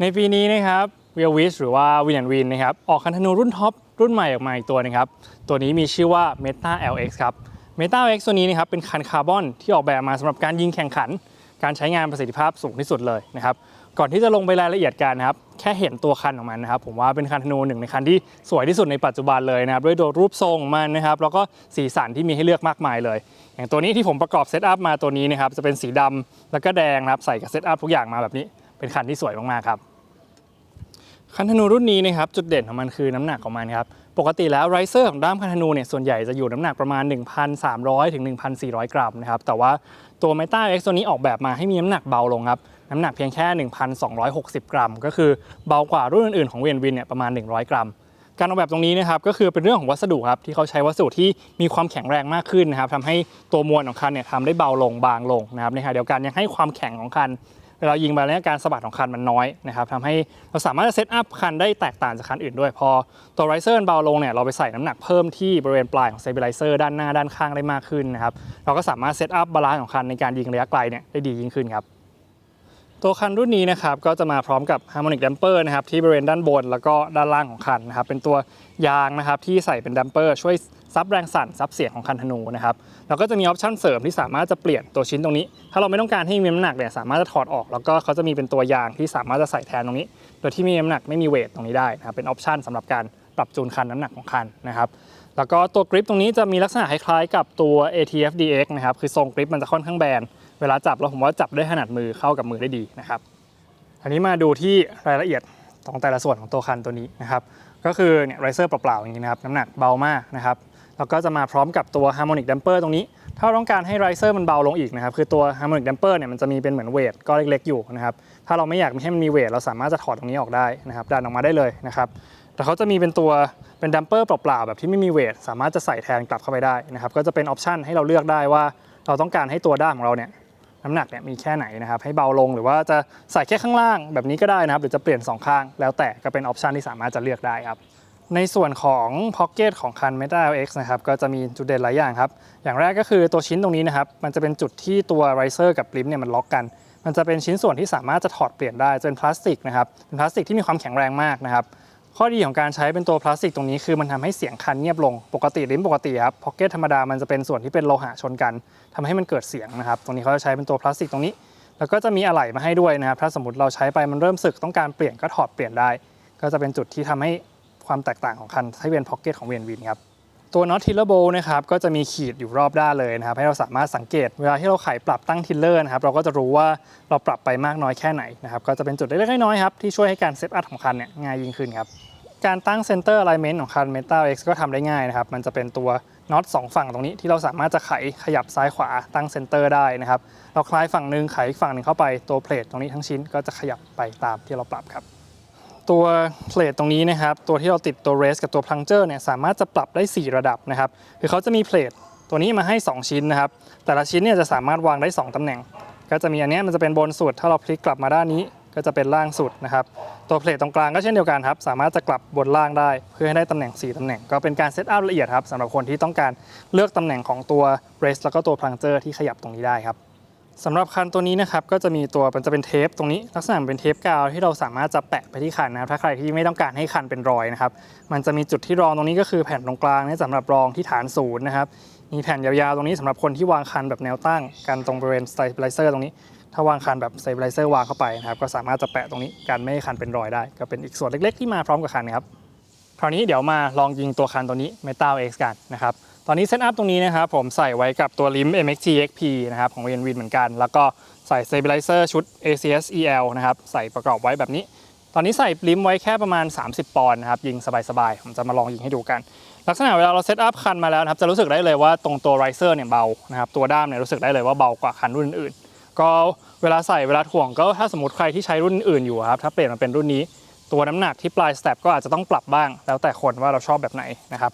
ในปีนี้นะครับวิลวิชหรือว่าวินแอนวินนะครับออกคันธนูรุ่นท็อปรุ่นใหม่ออกมาอีกตัวหนึงครับ ตัวนี้มีชื่อว่า Meta LX ครับ Meta LX ตัวนี้นะครับเป็นคันคาร์บอนที่ออกแบบมาสำหรับการยิงแข่งขัน การใช้งานประสิทธิภาพสูงที่สุดเลยนะครับก่อนที่จะลงไปรายละเอียดกันนะครับแค่เห็นตัวคันของมันนะครับผมว่าเป็นคันธนูหนึ่งในคันที่สวยที่สุดในปัจจุบันเลยนะครับด้วยตัวรูปทรงมันนะครับแล้วก็สีสันที่มีให้เลือกมากมายเลย อย่างตัวนี้ที่ผมประกอบเซตอัพมาตัวนี้นะครับจะเป็นสีดำแล้วก็แดงนะครับใส่กับเซตอัพทุกอย่างมาแบบนี้ เป็นคันที่สวยมากๆครับ คันธนูรุ่นนี้นะครับจุดเด่นของมันคือน้ำหนักของมันครับปกติแล้วไรเซอร์ของด้ามคันธนูเนี่ยส่วนใหญ่จะอยู่น้ำหนักประมาณ 1,300ถึง1,400 กรัมนะครับแต่ว่าตัว Meta X ตัวนี้ออกแบบมาให้มีน้ำหนักเบาลงครับน้ำหนักเพียงแค่ 1,260 กรัม ก็คือเบากว่ารุ่นอื่นๆของเวนวินเนี่ยประมาณ 100 กรัม การออกแบบตรงนี้นะครับก็คือเป็นเรื่องของวัสดุครับที่เขาใช้วัสดุที่มีความแข็งแรงมากขึ้นนะครับทำให้ตัวมวลของคันเนี่ยทำได้เบาลงบางลงนะครับในขณะเดียวกันยังให้ความแข็งของคัน เวลายิงไปแล้วการสะบัดของคันมันน้อยนะครับทำให้เราสามารถจะเซตอัพคันได้แตกต่างจากคันอื่นด้วย พอตัวไรเซอร์เบาลงเนี่ยเราไปใส่น้ำหนักเพิ่มที่บริเวณปลายของเซบิไลเซอร์ด้านหน้าด้านข้างได้มากขึ้นนะครับเราก็สามารถเซตอัพบาลานซ์ของคันในการยิงระยะไกลเนี่ยได้ดียิ่งขึ้นครับ ตัวคันรุ่นนี้นะครับก็จะมาพร้อมกับ Harmonic Damper นะครับที่บริเวณด้านบนแล้วก็ด้านล่างของคันนะครับเป็นตัวยางนะครับที่ใส่เป็น Damper ช่วยซับแรงสั่นซับเสียงของคันธนูนะครับแล้วก็จะมีออปชั่นเสริมที่สามารถจะเปลี่ยนตัวชิ้นตรงนี้ ถ้าเราไม่ต้องการให้มีน้ำหนักเนี่ยสามารถจะถอดออกแล้วก็เขาจะมีเป็นตัวยางที่สามารถจะใส่แทนตรงนี้ โดยที่มีน้ำหนักไม่มีเวทตรงนี้ได้นะครับเป็นออปชั่นสำหรับการปรับจูนคันน้ำหนักของคันนะครับแล้วก็ตัวกริปตรงนี้จะมีลักษณะคล้ายๆกับตัว ATF DX นะครับคือทรงกริปมันจะค่อนข้างแบน เวลาจับแล้วผมว่าจับได้ถนัดมือเข้ากับมือได้ดีนะครับอันนี้มาดูที่รายละเอียดของแต่ละส่วนของตัวคันตัวนี้นะครับก็คือเนี่ยไรเซอร์เปล่าๆอย่างนี้นะครับน้ำหนักเบามากนะครับแล้วก็จะมาพร้อมกับตัว Harmonic Damper ตรงนี้ ถ้าเราต้องการให้ไรเซอร์มันเบาลงอีกนะครับคือตัว Harmonic Damper เนี่ยมันจะมีเป็นเหมือนเวทก็เล็กๆอยู่นะครับถ้าเราไม่อยากให้มันมีเวทเราสามารถจะถอดตรงนี้ออกได้นะครับดันออกมาได้เลยนะครับแต่เขาจะมีเป็นตัวเป็นดัมเปอร์เปล่าๆแบบที่ไม่มีเวทสามารถจะใส่แทนกลับเข้าไปได้นะครับก็จะเป็นออปชันให้เราเลือกได้ว่า เราต้องการให้ตัวด้ามของเราเนี่ย น้ำหนักเนี่ยมีแค่ไหนนะครับให้เบาลงหรือว่าจะใส่แค่ข้างล่างแบบนี้ก็ได้นะครับหรือจะเปลี่ยน 2 ข้าง แล้วแต่ก็เป็นออปชันที่สามารถจะเลือกได้ครับในส่วนของพ็อกเก็ตของคัน Meta LX นะครับก็จะมีจุดเด่นหลายอย่างครับ อย่างแรกก็คือตัวชิ้นตรงนี้นะครับมันจะเป็นจุดที่ตัวไรเซอร์กับปริมเนี่ยมันล็อกกัน มันจะเป็นชิ้นส่วนที่สามารถจะถอดเปลี่ยนได้จะเป็นพลาสติกนะครับเป็นพลาสติกที่มีความแข็งแรงมากนะครับ ข้อดีของการใช้เป็นตัวพลาสติกตรงนี้คือมันทำให้เสียงคันเงียบลงปกติลิ้นปกติครับพ็อกเก็ตธรรมดามันจะเป็นส่วนที่เป็นโลหะชนกันทำให้มันเกิดเสียงนะครับตรงนี้เขาจะใช้เป็นตัวพลาสติกตรงนี้ แล้วก็จะมีอะไหล่มาให้ด้วยนะครับถ้าสมมติเราใช้ไปมันเริ่มสึกต้องการเปลี่ยนก็ถอดเปลี่ยนได้ ก็จะเป็นจุดที่ทำให้ความแตกต่างของคันที่เป็นพ็อกเก็ตของเวียนวินครับ ตัวน็อตทิลเลอร์โบนะครับก็จะมีขีดอยู่รอบด้านเลยนะครับให้เราสามารถสังเกต เวลาที่เราไขปรับตั้งทิลเลอร์นะครับเราก็จะรู้ว่าเราปรับไปมากน้อยแค่ไหนนะครับก็จะเป็นจุดเล็กๆน้อยๆครับที่ช่วยให้การเซตอัพของคันเนี่ยง่ายยิ่งขึ้นครับการตั้งเซนเตอร์อะไลเมนต์ของคัน Meta X ก็ทำได้ง่ายนะครับมันจะเป็นตัวน็อตสองฝั่งตรงนี้ที่เราสามารถจะไขขยับซ้ายขวาตั้งเซนเตอร์ได้นะครับเราคลายฝั่งหนึ่งไขอีกฝั่งหนึ่งเข้าไปตัวเพลทตรงนี้ทั้งชิ้นก็จะขยับไปตามที่เราปรับครับ ตัวเพลทตรงนี้นะครับ ตัวที่เราติดตัวเรสกับตัวพลังเจอร์เนี่ยสามารถจะปรับได้ 4 ระดับนะครับ คือเขาจะมีเพลทตัวนี้มาให้ 2 ชิ้นนะครับ แต่ละชิ้นเนี่ยจะสามารถวางได้ 2ตำแหน่ง ก็จะมีอันนี้มันจะเป็นบนสุด ถ้าเราพลิกกลับมาด้านนี้ก็จะเป็นล่างสุดนะครับ ตัวเพลทตรงกลางก็เช่นเดียวกันครับ สามารถจะกลับบนล่างได้ เพื่อให้ได้ตำแหน่ง 4ตำแหน่ง ก็เป็นการเซตอัพละเอียดครับสำหรับคนที่ต้องการเลือกตำแหน่งของตัวเรสแล้วก็ตัวพลังเจอร์ที่ขยับตรงนี้ได้ครับ สำหรับคันตัวนี้นะครับก็จะมีตัวมันจะเป็นเทปตรงนี้ลักษณะเป็นเทปกาวที่เราสามารถจะแปะไปที่คันนะครับถ้าใครที่ไม่ต้องการให้คันเป็นรอยนะครับมันจะมีจุดที่รองตรงนี้ก็คือแผ่นตรงกลางนี่สำหรับรองที่ฐานศูนย์นะครับมีแผ่นยาวๆตรงนี้สำหรับคนที่วางคันแบบแนวตั้งกันตรงบริเวณสเตเบลเซอร์ตรงนี้ ถ้าวางคันแบบสเตเบลเซอร์วางเข้าไปนะครับก็สามารถจะแปะตรงนี้กันไม่ให้คันเป็นรอยได้ ก็เป็นอีกส่วนเล็กๆ ที่มาพร้อมกับคันครับคราวนี้เดี๋ยวมาลองยิงตัวคันตัวนี้ Metal X กันนะครับ ตอนนี้เซตอัพตรงนี้นะครับผมใส่ไว้กับตัวลิม MXT XP นะครับของ VN Win เหมือนกัน แล้วก็ใส่ Stabilizer ชุด ACS EL นะครับใส่ประกอบไว้แบบนี้ ตอนนี้ใส่ลิมไว้แค่ประมาณ 30 ปอนด์นะครับยิงสบายๆ ผมจะมาลองยิงให้ดูกัน ลักษณะเวลาเราเซตอัพคันมาแล้วนะครับจะรู้สึกได้เลยว่าตรงตัวไรเซอร์เนี่ยเบานะครับตัวด้ามเนี่ยรู้สึกได้เลยว่าเบากว่าคันรุ่นอื่นก็เวลาใส่เวลาถ่วงก็ถ้าสมมติใครที่ใช้รุ่นอื่นอยู่ครับถ้าเปลี่ยนมาเป็นรุ่นนี้ ตัวน้ำหนักที่ปลายสเต็ปก็อาจจะต้องปรับบ้าง แล้วแต่คนว่าเราชอบแบบไหนนะครับ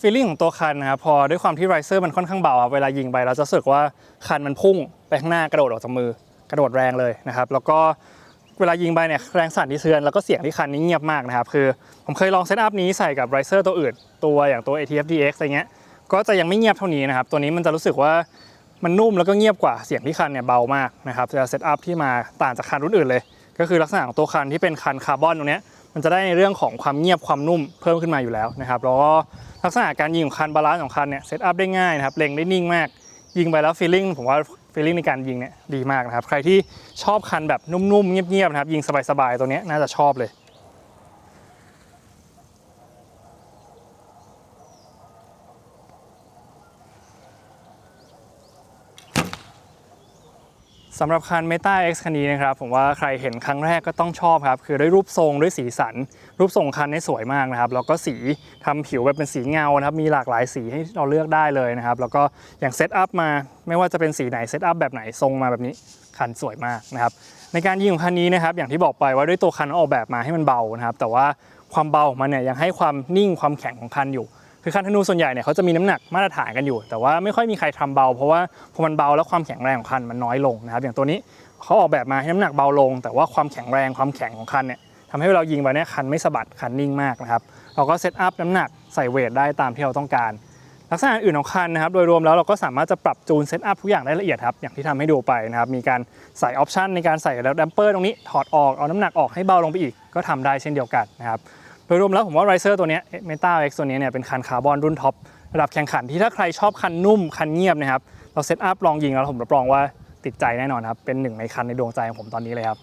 ฟีลลิ่งของตัวคันนะครับพอด้วยความที่ไรเซอร์มันค่อนข้างเบาครับเวลายิงไปเราจะรู้สึกว่าคันมันพุ่งไปข้างหน้ากระโดดออกจากมือ กระโดดแรงเลยนะครับ แล้วก็เวลายิงไปเนี่ยแรงสั่นที่เทือนแล้วก็เสียงที่คันนี้เงียบมากนะครับ คือผมเคยลองเซตอัพนี้ใส่กับไรเซอร์ตัวอื่น ตัวอย่างตัว ATF DX อะไรเงี้ยก็จะยังไม่เงียบเท่านี้นะครับ ตัวนี้มันจะรู้สึกว่ามันนุ่มแล้วก็เงียบกว่าเสียงที่คันเนี่ยเบามากนะครับจะเซตอัพที่มาต่างจากคันรุ่นอื่นเลย ก็คือลักษณะของตัวคันที่เป็นคันคาร์บอนตรงเนี้ย มันจะได้ในเรื่องของความเงียบความนุ่มเพิ่มขึ้นมาอยู่แล้วนะครับแล้วก็ลักษณะการยิงของคันบาลานซ์ของคันเนี่ยเซตอัพได้ง่ายนะครับเล็งได้นิ่งมาก ยิงไปแล้วฟีลลิ่งผมว่าฟีลลิ่งในการยิงเนี่ยดีมากนะครับใครที่ชอบคันแบบนุ่มๆเงียบๆนะครับยิงสบายๆตัวนี้น่าจะชอบเลย สำหรับคัน Meta X คันนี้นะครับผมว่าใครเห็นครั้งแรกก็ต้องชอบครับ คือด้วยรูปทรงด้วยสีสัน รูปทรงคันนี่สวยมากนะครับ แล้วก็สีทำผิวแบบเป็นสีเงานะครับ มีหลากหลายสีให้เราเลือกได้เลยนะครับ แล้วก็อย่างเซตอัพมาไม่ว่าจะเป็นสีไหนเซตอัพแบบไหนทรงมาแบบนี้คันสวยมากนะครับ ในการยิงของคันนี้นะครับ อย่างที่บอกไปว่าด้วยตัวคันออกแบบมาให้มันเบานะครับ แต่ว่าความเบาของมันเนี่ยยังให้ความนิ่งความแข็งของคันอยู่ คือคันธนูส่วนใหญ่เนี่ยเขาจะมีน้ำหนักมาตรฐานกันอยู่ แต่ว่าไม่ค่อยมีใครทำเบา เพราะว่าพอมันเบาแล้วความแข็งแรงของคันมันน้อยลงนะครับอย่างตัวนี้เขาออกแบบมาให้น้ำหนักเบาลง แต่ว่าความแข็งแรงความแข็งของคันเนี่ยทำให้เรายิงไปเนี่ยคันไม่สะบัดคันนิ่งมากนะครับเราก็เซตอัพน้ำหนักใส่เวทได้ตามที่เราต้องการลักษณะอื่นของคันนะครับ โดยรวมแล้วเราก็สามารถจะปรับจูนเซตอัพทุกอย่างได้ละเอียดครับ อย่างที่ทำให้ดูไปนะครับ มีการใส่ออปชันในการใส่แล้วดัมเปอร์ตรงนี้ ถอดออก เอาน้ำหนักออกให้เบาลงไปอีก ก็ทำได้เช่นเดียวกันนะครับ โดยรวมแล้วผมว่าไรเซอร์ตัวนี้เมตาเอ็กซ์ตัวนี้เนี่ยเป็นคันคาร์บอนรุ่นท็อประดับแข่งขันที่ถ้าใครชอบคันนุ่มคันเงียบนะครับเราเซตอัพลองยิงแล้วผมรับรองว่าติดใจแน่นอนครับเป็นหนึ่งในคันในดวงใจของผมตอนนี้เลยครับ